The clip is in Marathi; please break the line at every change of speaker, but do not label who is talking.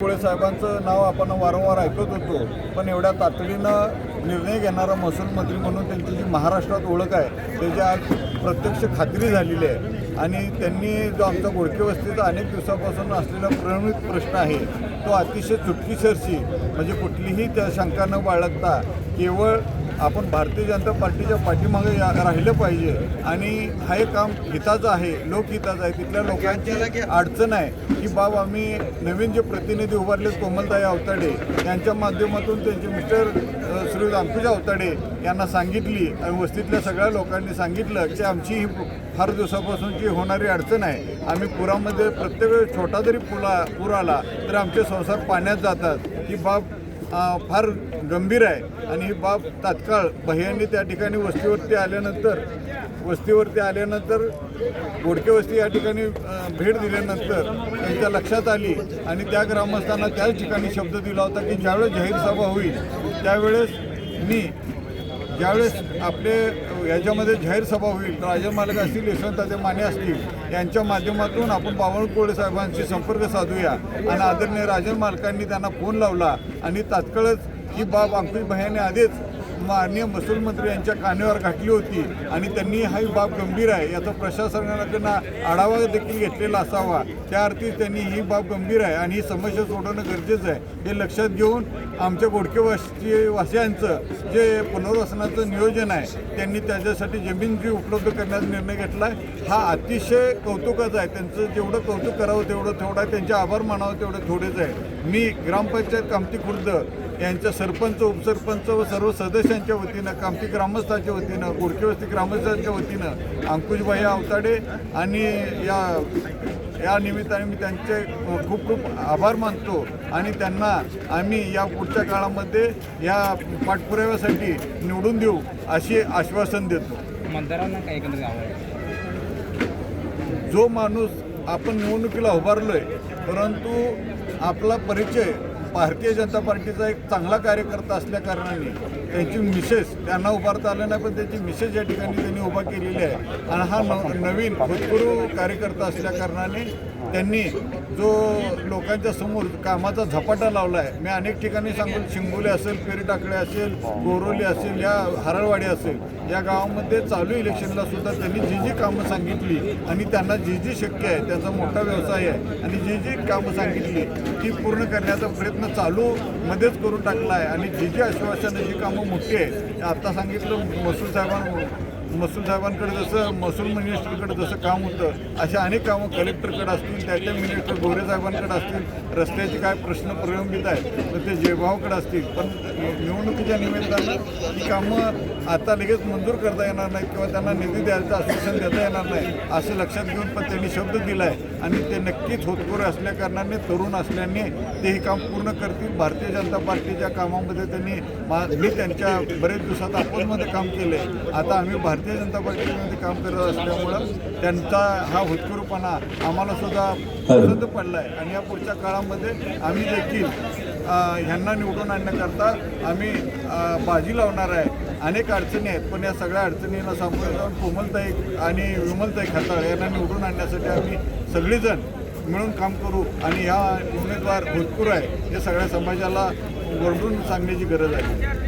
कोळे साहेबांचं नाव आपण वारंवार ऐकत होतो पण एवढ्या तातडीनं निर्णय घेणारा महसूल मंत्री म्हणून त्यांची जी महाराष्ट्रात ओळख आहे त्याची आज प्रत्यक्ष खात्री झालेली आहे. आणि त्यांनी जो आमचा गोडके वस्तीचा अनेक दिवसापासून असलेला प्रलंबित प्रश्न आहे तो अतिशय चुटकीसरशी म्हणजे कुठलीही त्या शंका न बाळगता केवळ आपण भारतीय जनता पार्टीच्या पाठीमागे या राहिलं पाहिजे. आणि हा एक काम हिताचं आहे लोकहिताचं आहे. तिथल्या लोकांची अडचण आहे की बाब आम्ही नवीन जे प्रतिनिधी उभारले कोमलताई अवताडे यांच्या माध्यमातून त्यांचे मिस्टर श्री अंकुजा अवताडे यांना सांगितली आणि वस्तीतल्या सगळ्या लोकांनी सांगितलं की आमची ही फार दिवसापासूनची होणारी अडचण आहे. आम्ही पुरामध्ये प्रत्येक वेळेस छोटा जरी पुला पूर आला तर आमचे संसार पाण्यात जातात. ही बाब फार गंभीर आहे. आणि ही बाब तात्काळ भैयांनी त्या ठिकाणी वस्तीवरती आल्यानंतर वस्तीवरती आल्यानंतर गोडके वस्ती या ठिकाणी भेट दिल्यानंतर त्यांच्या लक्षात आली आणि त्या ग्रामस्थांना त्याच ठिकाणी शब्द दिला होता की ज्यावेळेस जाहीर सभा होईल त्यावेळेस मी ज्यावेळेस आपले याच्यामध्ये जाहीर सभा होईल राजन मालक असतील यशवंताचे माने असतील यांच्या माध्यमातून आपण बावनकुळे साहेबांशी संपर्क साधूया. आणि आदरणीय राजन मालकांनी त्यांना फोन लावला आणि तात्काळच ही बाब अंकुश भयाने आधीच माननीय महसूल मंत्री यांच्या कानेवर घातली होती आणि त्यांनी हा ही बाब गंभीर आहे. याचा प्रशासनाकडनं आढावा देखील घेतलेला असावा. त्या अर्थी त्यांनी ही बाब गंभीर आहे आणि ही समस्या सोडवणं गरजेचं आहे. हे लक्षात घेऊन आमच्या गोडकेवासी वासियांचं जे पुनर्वसनाचं नियोजन आहे त्यांनी त्याच्यासाठी जमीन जी उपलब्ध करण्याचा निर्णय घेतला आहे हा अतिशय कौतुकाचा आहे. त्यांचं जेवढं कौतुक करावं तेवढं थोडं आहे. त्यांचे आभार मानावं तेवढं थोडेच आहे. मी ग्रामपंचायत कामती खुर्द यांच्या सरपंच उपसरपंच व सर्व सदस्यांच्या वतीनं कामती ग्रामस्थांच्या वतीनं गोडकेवस्ती ग्रामस्थांच्या वतीनं अंकुशभाई अवताडे आणि या या निमित्ताने मी त्यांचे खूप खूप आभार मानतो. आणि त्यांना आम्ही या पुढच्या काळामध्ये या पाठपुराव्यासाठी निवडून देऊ असे आश्वासन देतो.
मतदारांना काय एकंदरीत आवड
जो माणूस आपण निवडणुकीला उभारलोय परंतु आपला परिचय भारतीय जनता पार्टीचा एक चांगला कार्यकर्ता असल्या कारणाने त्यांची मिसेस त्यांना उभारता आलं नाही पण त्यांची मिसेस या ठिकाणी त्यांनी उभा केलेली आहे. आणि हा नव नवीन भूतपूर्व कार्यकर्ता असल्या कारणाने त्यांनी जो लोकांच्या समोर कामाचा झपाटा लावला आहे मी अनेक ठिकाणी सांगून शिंगोले असेल पेरीटाकडे असेल गोरोली असेल या हरळवाडी असेल या गावामध्ये चालू इलेक्शनला सुद्धा त्यांनी जी जी कामं सांगितली आणि त्यांना जी जी शक्य आहे त्यांचा मोठा व्यवसाय आहे आणि जी जी कामं सांगितली ती पूर्ण करण्याचा प्रयत्न चालू मध्येच करून टाकला आहे आणि जी जी आश्वासनं जी कामं मोठी आहे आता सांगितलं महसूल साहेबांना महसूल साहेबांकडे जसं महसूल मिनिस्टरकडे जसं काम होतं अशा अनेक कामं कलेक्टरकडे असतील त्याच्या मिनिस्टर गोरे साहेबांकडे असतील रस्त्याचे काय प्रश्न प्रलंबित आहेत तर ते जयभावकडे असतील. पण निवडणुकीच्या निमित्तानं ही कामं आता लगेच मंजूर करता येणार नाही किंवा त्यांना निधी द्यायचं आश्वासन देता येणार नाही असं लक्षात घेऊन पण त्यांनी शब्द दिला आहे आणि ते नक्कीच होतकोर असल्याकारणाने तरुण असल्याने ते हे काम पूर्ण करतील. भारतीय जनता पार्टीच्या कामामध्ये त्यांनी मी त्यांच्या बरेच दिवसात अपोजमध्ये काम केलं आहे आता आम्ही भारतीय भारतीय जनता पार्टीमध्ये काम करत असल्यामुळं त्यांचा हा होतकरूपणा आम्हाला सुद्धा पसंत पडला आहे आणि या पुढच्या काळामध्ये आम्ही देखील ह्यांना निवडून आणण्याकरता आम्ही बाजी लावणार आहे. अनेक अडचणी आहेत पण या सगळ्या अडचणींना सामोरे जाऊन कोमलताई आणि विमलताई खताळ यांना निवडून आणण्यासाठी आम्ही सगळेजण मिळून काम करू आणि या उमेदवार भूतपूर आहे हे सगळ्या समाजाला वरडून सांगण्याची गरज आहे.